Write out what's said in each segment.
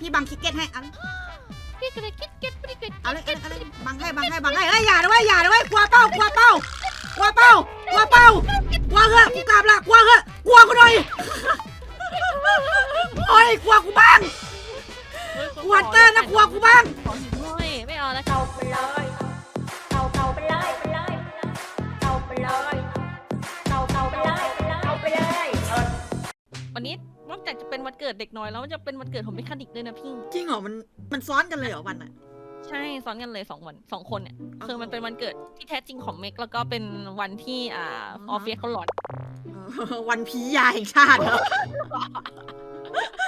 พี่บังคิกเก็ตให้เอาเลยพี่กระกิ๊ดเก็ตพี่กระเอาเลยเอาเลยเอาเลยบังให้บังให้บังให้เอ้ยอย่าด้วยอย่าด้วยกลัวเป้ากลัวเป้ากลัวเป้ากลัวเป้ากลัวเหอะกูกลับละกลัวเหอะกลัวกูหน่อยโอ้ยกลัวกูบ้างกลัวเตอร์นะกลัวกูบ้างขอหินหน่อยไม่เอาแล้วครับเอาไปเลยเอาเอาไปเลยไปเลยเอาไปเลยเอาเอาไปเลยไปเลยเอาไปเลยเออวันนี้ นอกจากจะเป็นวันเกิดเด็กน้อยแล้วมันจะเป็นวันเกิดของเมคานิกด้วยนะพี่ จริงเหรอ มัน มันซ้อนกันเลยเหรอวันอะ ใช่ซ้อนกันเลยสองวันสองคนเนี่ยอ๋อคือมันเป็นวันเกิดที่แท้จริงของเมกแล้วก็เป็นวันที่อ่าออฟฟิศเขาหลอนเออวันผียาแห่งชาติเหรอ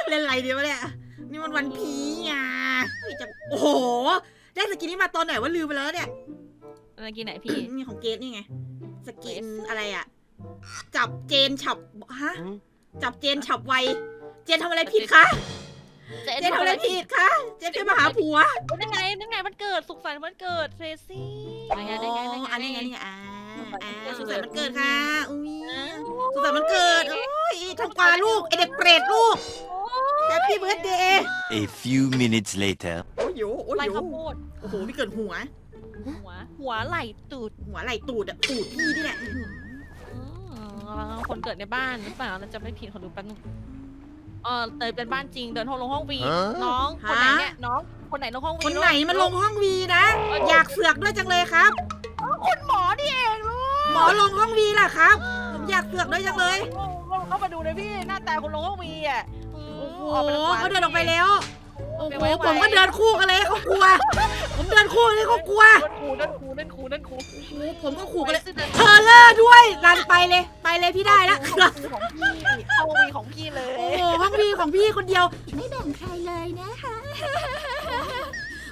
เล่นอะไรดีวะเนี่ยนี่มันวันผียาเฮ้ยจะโอ้โห ได้สกินนี้มาตอนไหนว่าลืมไปแล้วเนี่ยอะไรกินไหนพี่นี่ของเกตนี่ไง สกินอะไรอะจับเจนฉับฮะ จับเจนฉับไว เจนทำอะไรผิดคะ เจนทำอะไรผิดคะ เจนแค่มาหาผัวนั่นไงนั่นไงวันเกิดสุขสันต์วันเกิดเทรซี่อ๋อได้ไงได้ไงได้ไงอันนี้ไงนี่ไงอ่าอ่าสุสุขขสัสันนต์ต์วัวันนเกิเกิดดค่ะอุ้ยสุขสันต์วันเกิดโอ้ยทำกวาลูกไอเด็กเปรตลูกแฮปปี้เบิร์ดเดย์ A few minutes later. โอ้ยโยโอ้ยไรโยข้าวโพดโอ้โหพี่เกิดหัว หัว หัวไหล่ตูด หัวไหล่ตูดอะตูดพี่นี่แหละอื้อหืออื มคนเกิดในบ้านหรือเปล่าเราจะไม่ผิดขอดูแป๊บนึงเออเตยเป็นบ้านจริงเดินห้องลงห้องวีฮะ น้องคนไหนเนี่ยน้องคนไหนลงห้องวีคนไหนมาลงห้องวีนะ อยากเสือกด้วยจังเลยครับ คุณหมอนี่เองลูกหมอลงห้องวีล่ะครับ ผมอยากเสือกด้วยจังเลยเข้ามาดูเลยพี่หน้าตาคนลงห้องวีอะอืมโอ้โหกไปทงขวเขาเดินออกไปแล้วโอ้ไปโหไว้ผมก็เดินคู่กันเลยเขากลัว ผมเดินคู่กันเลยเขากลัวเดินคูเดินคูเดินคูเดินคูโอ้โหผมก็ขู่กันเลยเดินเทอร์เลอร์ด้วยรันไปเลยไปเลยพี่ได้ละของพี่เข้าวีของพี่เลยโอ้โหห้องวีของพี่คนเดียว ไม่แบ่งใครเลยนะคะ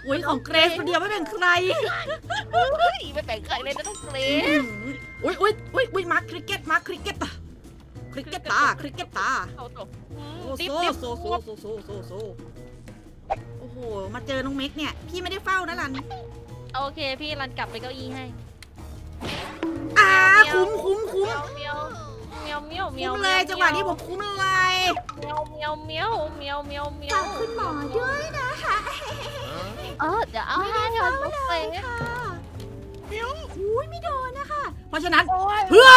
โอ้ยของเกรซคนเดียวไม่แบ่งใครเฮ้ยไม่แบ่งใครเลยนะต้องเกรอืซมอุ้ยอุ้ยอุ้ยอุ้ยมาคริกเก็ตมาคริกเก็ตคริกเก็ตตาคริกเก็ตตาเอาตกโอ้ดิบโซดิบโซโซโซโซโซโซโอ้โห มาเจอน้องเม็กเนี่ย พี่ไม่ได้เฝ้านะรันโอเคพี่รันกลับไปเก้าอี้ให้อ่าคุ้มคุ้มคุ้มเมียวเมียวเมียวเมียวคุ้มเลยจังหวะนี้ผมคุ้มเลยเมียวเมียวเมียวเมียวเมียวเมียวฝากคุณหมอด้วยนะคะเออเดี๋ยวเอาให้เธอลูกเฟสค่ะอุ้ยไม่โดนนะคะ เพราะฉะนั้นโอ้ยเพื่อ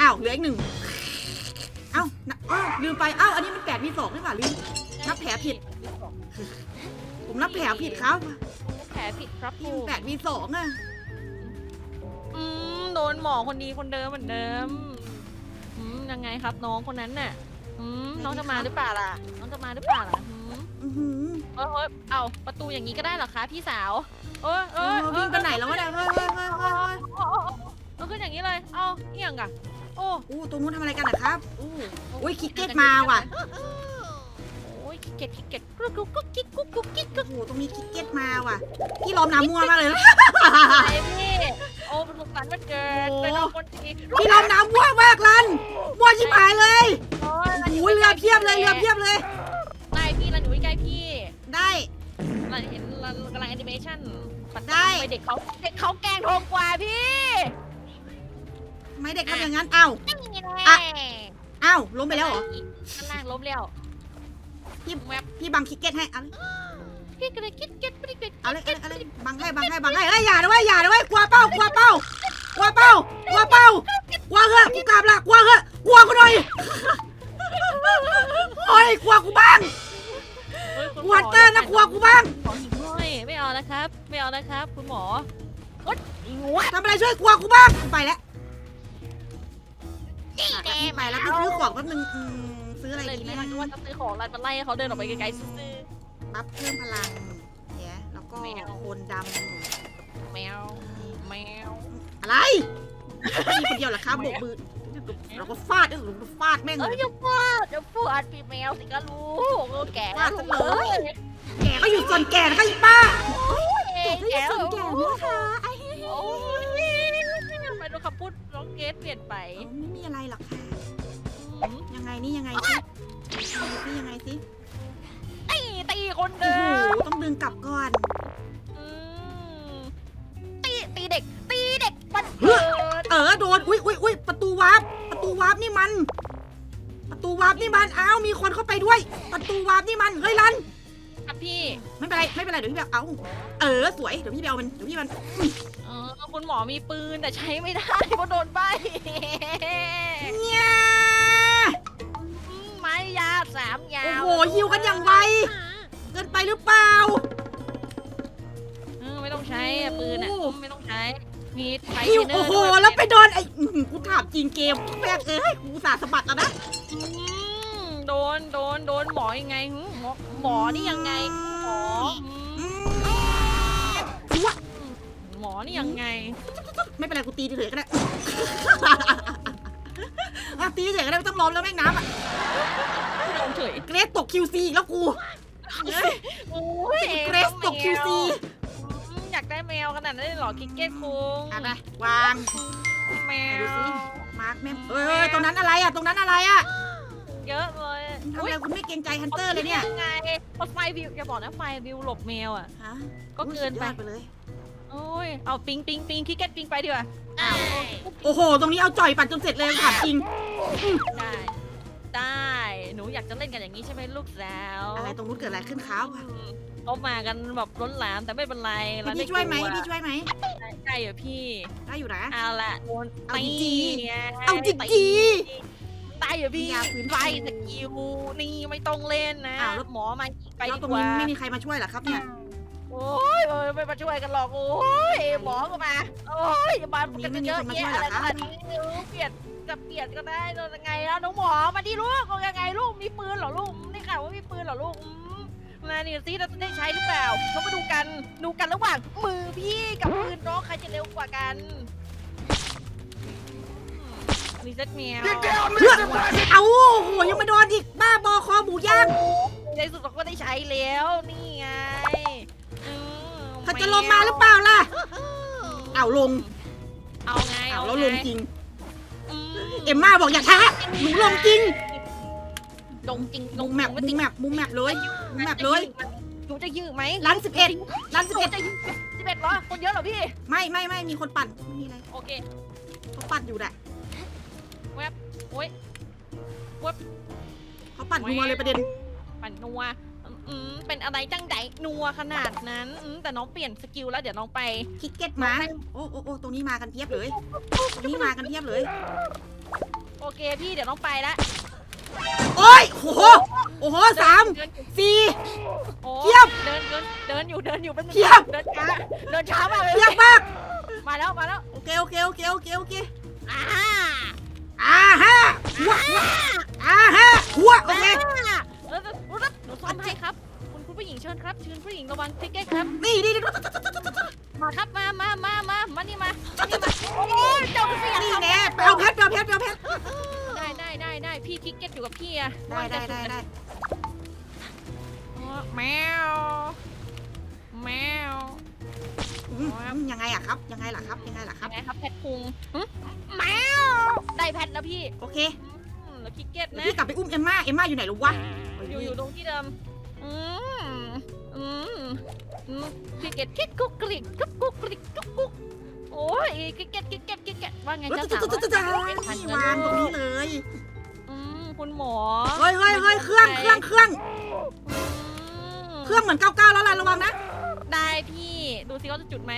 อ้าวเหลืออีกหนึ่งอ้าวนะอ้าวลืมไปอ้าวอันนี้มันแปดมีสองนี่หว่าลืมนับแผลผิด ผมนับแผลผิดครับ แผลผิดครับพี่ผูมันแปดมีสองอะอืมโดนหมอคนดีคนเดิมเหมือนเดิมอืมยังไงครับน้องคนนั้นน่ะอืมน้องจะมาหรือเปล่าล่ะ น้องจะมาหรือเปล่าล่ะอืมอื้อหือเอ้ยเอ้ยเอาประตูอย่างนี้ก็ได้เหรอคะพี่สาวเอ้ยเอเอ้อยวิ่งไปไหนแล้ววะเนี่ยเฮ้ยเฮ้ยเฮ้ยเฮ้ยเฮ้ยเอาขึ้นอย่างนี้เลย เอาเอียงอะโอ้อู้ตรงนู้นทำอะไรกันนะครับอู้อุ้ยคิกเก็ตมาว่ะ โอ้ยคิกเก็ตคิกเก็ตกุ๊กกุ๊กกุ๊กกิ๊กกุ๊กกุ๊กกิ๊กกุ๊โอ้กโหตรงนี้คิกเก็ตมาว่ะพี่ล้อมน้ำมั่วมากเลยนะอะไรพี่โอ้เป็นสุขสันต์วันเกิดโอ้เป็นน้องคนดีพี่ล้อมน้ำมั่วมากลันมั่วชิบหายเลยโอ้ยโอ้โหเรือเพียบเลยเรือเพียบเลยใกล้พี่เราอยู่ใกล้พี่ได้ เราเห็นเรากำลังแอนิเมชันปัดได้ ไปเด็กเขาเด็กเขาแกล้งโทงกว่าพี่ไม่เด็กทำอย่างนั้นอ้าวนี่อะแน่อ้าวล้มไปแล้วเหรอข้างล่างล้มแล้ว พี่แวบ พี่บังคิกเก็ตให้ เอาเลยพี่ก็เลยคิดเก็ตไม่ได้เก็ตเอาเลยเอาเลยเอาเลยบังให้บังให้บังให้เอ้ยอย่าด้วยอย่าด้วยกลัวเป้ากลัวเป้ากลัวเป้ากลัวเป้ากลัวเหอะกูกลับละกลัวเหอะกลัวกูหน่อยโอ้ยกลัวกูบ้างฮ้ยคุณกหลัมวเตอร์นะกลัวกูบ้างขอหินหน่อยไม่เอานะครับ ไม่เอานะครับ คุณหมอโอ๊ยงัวทำอะไรช่วยกลัวกูบ้างกูไปแล้วนี่อะแน่พี่ไปแล้วพี่ซื้อของแป๊บนึงอืม ซื้ออะไรเลยดีพี่นะมันก็ว่าจะซื้อของอะไรมาไล่ให้เขาเดินออกไปไกลๆซื้อปั๊บเพิ่มพลังเนี่ยแล้วก็แมวโคนดแมวแมวำอะไรพี่คนเดียวเหรอครับโบกมือเราก็ฟาดเออเราก็ฟาดแม่งเอ้เลยย อย่าฟาดอย่าฟาดพี่แมวสิก็รู้เออแก่ฟาดลูซะกเลยเอ้ยแกก็อยู่ส่วนแก่นะคะอีป้าแก่แล้วแก่นี่ค่ะโอ้ยไปดูคำพูดน้องเกดเปลี่ยนไป ไม่มีอะไรหรอกค่ะอืม ยังไงนี่ยังไงสินี่ยังไงสิตีตีคนโอ้เดิโหมต้องดึงกลับก่อน อืมตีตีเด็ก ตีเด็กมันเกิดเออโดนอุ้ยอุ้ยอุ้ยประตูวาร์ปประตูวาร์ปนี่มัน ประตูวาร์ปนี่มันอ้าวมีคนเข้าไปด้วย ประตูวาร์ปนี่มันเฮ้ยรันครับพี่ไม่เป็นไรไม่เป็นไรเดี๋ยวพี่แบบเอาเออสวยเดี๋ยวพี่ไปเอามันเดี๋ยวพี่มันเออคุณหมอมีปืนแต่ใช้ไม่ได้เพราะโดนใบเนี่ยอืมไม้ ยาวสามยาโอ้วโหฮิวกันอย่างไว เกินไปหรือเปล่า เออไม่ต้องใช้อะปืนอะ โอ้โห ไม่ต้องใช้ มีไฟฮิวเทรนเนอโอ้ร์โห ด้วยแล้วไปโดนไอ้อื้อหือกูถามจริงเกมแม่งเอ้ยกูอุตสาห์สะบัดแล้วนะอืมโดน โดน โดนหมอยังไงหึหมอหมอนี่ยังไง หมออืมอืมหัวหมอนี่ยังไง ไม่เป็นไรกูตีเฉยๆก็ได้ อะตีเฉยๆก็ได้ไม่ต้องล้มแล้วแม่งน้ำอะโดนเฉยเกรซตก QC อีกแล้วกูโอ้ยเกรซตก QC อืมอยากได้แมวขนาดนั้นเลยเหรอคิกเก็ตคุงอะไปวางแมดูสิวมาร์คแม่งเอ้ยตรงนั้นอะไรอะ ตรงนั้นอะไรอะเยอะเลยทำอะไรคุณไม่เกรงใจฮันเตอร์เลยเนี่ย ไงพอไฟวิวอย่าบอกนะไฟวิวหลบแมวอะ ฮะก็เกินไป สุดยอดไปเลย โอ้ย เอาปิงปิงปิงคิกเก็ตปิงไปดีกว่าโอ้โห ตรงนี้เอาจ่อยปัดจนเสร็จเลยถามจริง ได้ ได้ หนูอยากจะเล่นกันอย่างนี้ใช่ไหมลูกสาวอะไรตรงนู้นเกิดอะไรขึ้นครับอืมเขามากันแบบล้นหลามแต่ไม่เป็นไรให้เราพี่ช่วยไหมกลัพี่ช่วยไหมใช่เหรอพี่ ได้อยู่นะ เอาละโดนเอาตีจริงไงเอาจริงตีได้เหรอพี่มียาฟื้นไฟสกิลนี่ไม่ต้องเล่นนะอ้าวแล้วหมอมาอีกไปแล้วดีตรงกว่านี้ไม่มีใครมาช่วยเหรอครับเนี่ย โอ้ยเอ้ยไม่มาช่วยกันหรอกโอ้ยหมอก็มาโอ้ยอย่ามากันเยอะแยะอะไรขนาดนี้เออเปลี่ยนจะเปลี่ยนก็ได้จะยังไงแล้วน้องหมอมาดิลูกเอายังไงลูกมีปืนเหรอลูกได้ข่าวว่ามีปืนเหรอลูกอืมมานี่สิเราจะได้ใช้หรือเปล่าเรามาดูกันดูกันระหว่างมือพี่กับปืนน้องใครจะเร็วกว่ากันรีเซ็ตเมียวเพื่อเอาโอ้โหยังมาโดนอีกบ้าบอคอหมูย่างในที่สุดเราก็ได้ใช้แล้วนี่ไงอืม เขาจะลงมาหรือเปล่าล่ะเอาลงเอาไงเอาเอาแล้วลงไงจริงอืมเอ็มม่าบอกอย่าท้าหนูลงจริงลงจริงลมุงมแมปไม่มุติมดแมปมุมแมปเลยมุมแมปเลยหนูจะยืดไหมร้านสิบเอ็ดร้านสิบหนูเอ็ดจะยืดสิบเอ็ดเหรอคนเยอะเหรอพี่ ไม่ไม่ไม่มีคนปั่นไม่มีอะไรโอเคเขาปั่นอยู่แหละโอ้ยเขาปั่นนัวเลยประเด็นปั่นนัว อืมเป็นอะไรจังไดนัวขนาดนั้นอืมแต่น้องเปลี่ยนสกิลแล้วเดี๋ยวน้องไป คิกเก็ตมา โอ้โอ้โอ้ตรงนี้มากันเพียบเลย ตรงนี้มากันเพียบเลย โอเคพี่เดี๋ยวน้องไปละโอ้ยโอ้โห โอ้โหสามเดินสี่ โอ้เทียบเดินเดินเดินอยู่เดินอยู่เป็นงเทียบ เดินช้าเดินช้ามากเลยเพียบมาก มาแล้วมาแล้วโอเค โอเค โอเค โอเค โอเคอ่าอ่าฮะหัวหัวอ่าฮะหัว โอเคเออหนูรับหนูซ้อมให้ครับคุณคุณ ผู้หญิงเชิญครับเชิญผู้หญิงระวังคิกเก็ตครับ นี่นี่นี่มาครับมามามามามานี่มามานี่มาโอ้ยเจ้าเป็นเสียงนี่แน่ไปเอาเพชรไปเอาเพชรไปเอาเพชรได้ได้ได้ได้พี่คิกเก็ตอยู่กับพี่อะได้ได้ได้ได้แมว แมวอืมอืมยังไงอะครับ ยังไงล่ะครับ ยังไงล่ะคอะรับไรครับแพทคุงหึแมว ได้แพทแล้วพี่โอเคอืมแล้วคิกเก็ตเดี๋ยวนะ พี่กลับไปอุ้มเอ็มม่า เอ็มม่าอยู่ไหนหรอวะอยู่อยู่ตรงที่เดิม อืมอืมอืมคริกเก็ตคิกกุ๊กกริกกุ๊กกุกกริกกุ๊กกุ๊กโอ้ยคริกเก็ตคริกเก็ตคริกเก็ตว่าไงเจ้าจะสาวจะจะจะเป็นพันนี่เงิวางตรงนี้เลย อืมคุณหมอเฮ้ยเฮ้ยเฮ้ยเครื่องเครื่องเครื่องเครื่องเหมือน99แล้วล่ะระวังนะ ได้พี่ ดูสิเขาจะจุดไหม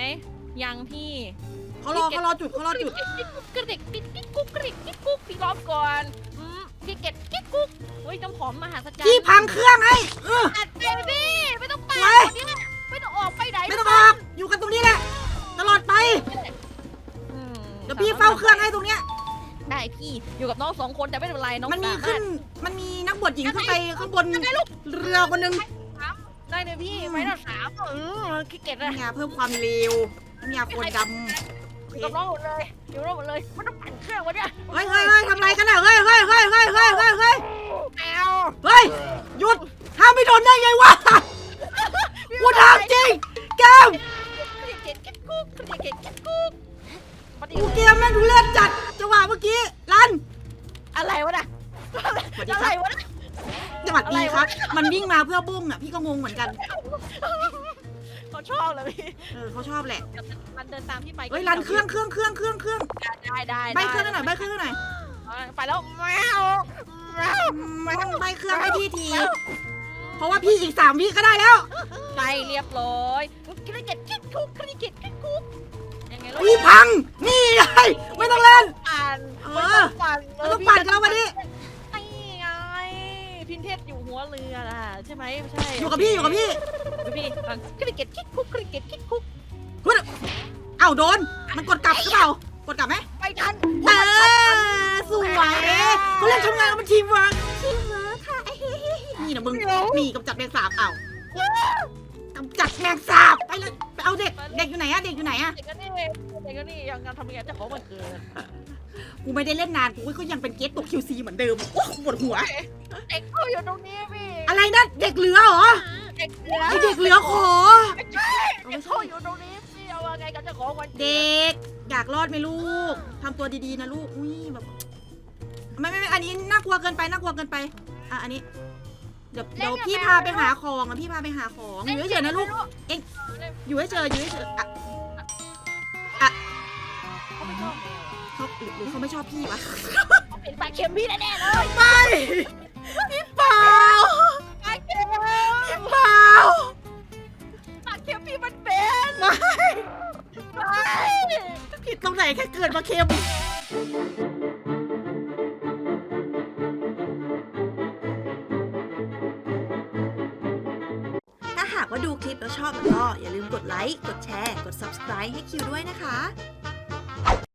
ยังพี่เขารอเขารอจุดเขารอจุด กระดิกปิ๊กปิ๊กกุ๊กกระดิกปิ๊กกุ๊กพี่รอบก่อนอืม พี่เก็ตกิ๊กกุ๊กเฮ้ยน้ำหอมมหาสัจจรรย์พี่พังเครื่องให้เออ อัดไปพี่ไม่ต้องไปเว้ยตอนนี้ไม่ต้องออกไปไหนไม่ต้องออกอยู่กันตรงนี้แหละ ตลอดไป อืมเดี๋ยวพี่เฝ้าเครื่องให้ตรงเนี้ย ได้พี่อยู่กับน้องสองคนแต่ไม่เป็นไรน้องมันมีสาารถขึ้น มันมีนักบวชหญิงขึ้นไปข้างบนเรือคนหนึง ได้เลยพี่ไม่ต้องสามอืมขี้เกียจอะน้ำยาเพิ่มความเร็วน้ำยาคนดอยู่กับน้องหมดเลยอยู่กับน้องหมดเลยไม่ต้อง ปั่นเครื่องวะเนี่ยำเฮ้ยเฮ้ยเฮ้ยทำไรกันอะเฮ้ยเฮ้ยเฮ้ยเฮ้ยเฮ้ยเฮ้ยเฮ้ยแมวเฮ้ยหยุดห้ามไม่โดนได้ไงวะกูถามจริงแกมเก็ตเก็ตกุ๊กเก็ตเก็ตกุ๊กมาดิกูเกมแม่งดูเลือดจัดจังหวะเมื่อกี้ลันอะไรวะน่ะสวัสดีอะคไรรับวะน่ะสวัสดีครับ มันวิ่งมาเพื่อบุ้งอะพี่ก็งงเหมือนกัน เขาชอบเลยพี่เออเขาชอบแหละมันเดินตามพี่ไปเฮ้ยรันเครื่องเครื่องเครื่องเครื่องเครื่องได้ได้ใบเครื่องให้หน่อยใบเครื่องให้หน่อยไปแล้วแมวแไปเครื่องให้พี่ทีเพราะว่าพี่อีกสามวิก็ได้แล้วไปเรียบร้อยคริกเก็ตคิกคุกคริกเก็ตคิกคุกยังไงลูกพี่พังนี่ไงไม่ต้องเล่น ปั่นเอไม่อ ต้องปั่นไม่ต้องปั่นกันแล้ววันนี้นี่ไงพินเทศอยู่หัวเรือน่ะใช่ไหมไม่ใช่อยู่กับพี่อยู่กับพี่อยู่กับ พี่ฟังคริกเก็ตคิกคุกคริกเก็ตคิกคุกเอ้าโดน มันกดกลับหรือเปล่า กดกลับไหมไปทันเออสวยเขาเล่นทำงานกันเป็นทีมเวิร์กทีมเวิร์กค่ะนี่นะมึงนี่กำจัดแมงสาบเอ้ากำจัดแมงสาบไปเลยไปเอาเด็ก เด็กอยู่ไหนอะเด็กอยู่ไหนอะเด็กก็นี่เด็กก็นี่ยังงานทำงานเจ้าของมันเกิดกูไม่ได้เล่นนานกูก็ยังเป็นเกสตกคิวซีเหมือนเดิมโอ้ปวดหัว เด็กเขาอยู่ตรงนี้พี่ อะไรนะเด็กเหลือเหรอ เด็กเหลือไอเด็กเหลือขอไม่ใช่เด็กเขาอยู่ตรงนี้พี่เอาว่าไงกับเจ้าของวันกิเด็กอยากรอดไหมลูกทำตัวดีๆนะลูก อุ้ยแบบไม่ไม่ไม่อันนี้น่ากลัวเกินไปน่ากลัวเกินไป อะอันนี้ เดี๋ยวเดี๋ยวพี่พาไปหาของอะพี่พาไปหาของอยู่เฉยๆนะลูก อยู่เฉยๆอยู่เฉยๆอะเขาไม่ชอบแมวอะเขาหรือหรือเขาไม่ชอบพี่วะ เขาเป็นปลาเค็มพี่แน่ๆเลย ไม่ แค่เกิดมาเค็มถ้าหากว่าดูคลิปแล้วชอบก็อย่าลืมกดไลค์ กดแชร์ กด subscribe ให้คิวด้วยนะคะ